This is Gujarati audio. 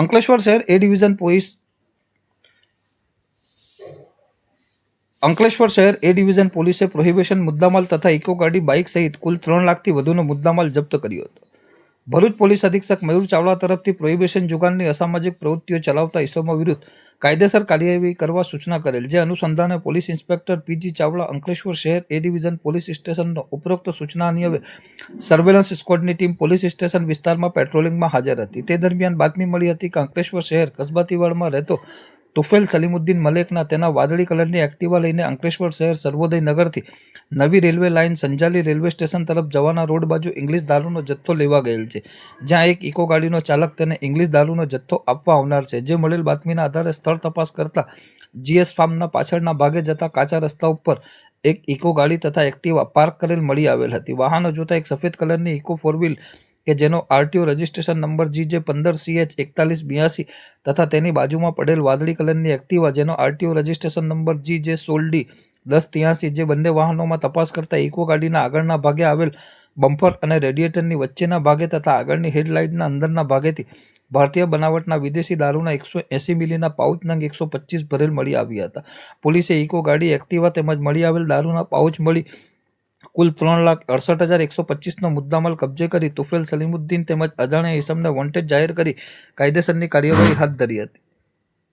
અંકલેશ્વર શહેર એ ડિવિઝન પોલીસ અંકલેશ્વર શહેર એ ડિવિઝન પોલીસે પ્રોહિબિશન મુદ્દામાલ તથા ઇકો ગાડી બાઇક સહિત કુલ ત્રણ લાખથી વધુનો મુદ્દામાલ જપ્ત કર્યો હતો. ભરૂચ પોલીસ અધિક્ષક મયુર ચાવડા તરફથી પ્રોહિબિશન જુગારની અસામાજિક પ્રવૃત્તિઓ ચલાવતા ઇસમો વિરુદ્ધ કાયદેસર કાર્યવાહી કરવા સૂચના કરેલ, જે અનુસંધાને police inspector PG Chavda, Ankleshwar શહેર એ ડિવિઝન પોલીસ સ્ટેશનનો ઉપરોક્ત સૂચના અન્વયે સર્વેલન્સ સ્કવોડની ટીમ પોલીસ સ્ટેશન વિસ્તારમાં પેટ્રોલિંગમાં હાજર હતી. તે દરમિયાન બાતમી મળી હતી કે અંકલેશ્વર શહેર કસબાતીવાડમાં રહેતો તુફેલ સલીમુદ્દીન મલેકના તેના વાદળી કલરની એક્ટિવા લઈને અંકલેશ્વર શહેર સર્વોદય નગરથી નવી railway line Sanjali railway station તરફ જવાના રોડ બાજુ ઇંગ્લિશ દારૂનો જથ્થો લેવા ગયેલ છે, જ્યાં એક ઇકો ગાડીનો ચાલક તેને ઇંગ્લિશ દારૂનો જથ્થો આપવા આવનાર છે. જે મળેલ બાતમીના આધારે સ્થળ તપાસ કરતા જીએસ ફાર્મના પાછળના ભાગે જતા કાચા રસ્તા ઉપર એક ઇકો ગાડી તથા એક્ટિવા પાર્ક કરેલ મળી આવેલ હતી. વાહનો જોતા એક સફેદ કલરની ઇકો ફોર વ્હીલ કે જેનો આરટીઓ રજિસ્ટ્રેશન નંબર જી જે પંદર સીએચ એકતાલીસ બ્યાસી તથા તેની બાજુમાં પડેલ વાદળી કલરની એક્ટિવા જેનો આરટીઓ રજિસ્ટ્રેશન નંબર જી જે સોલડી દસ ત્યાંસી જે બંને વાહનોમાં તપાસ કરતા ઇકો ગાડીના આગળના ભાગે આવેલ બમ્પર અને રેડિએટરની વચ્ચેના ભાગે તથા આગળની હેડલાઇટના અંદરના ભાગેથી ભારતીય બનાવટના વિદેશી દારૂના એકસો એંસી મિલીના પાઉચ નંગ એકસો પચીસ ભરેલ મળી આવ્યા હતા. પોલીસે ઇકો ગાડી એક્ટિવા તેમજ મળી આવેલ દારૂના પાઉચ મળી કુલ ત્રણ લાખ અડસઠ હજાર એકસો પચીસનો મુદ્દામાલ કબજે કરી તુફેલ સલીમુદ્દીન તેમજ અજાણ્યા ઇસમને વોન્ટેડ જાહેર કરી કાયદેસરની કાર્યવાહી હાથ ધરી હતી.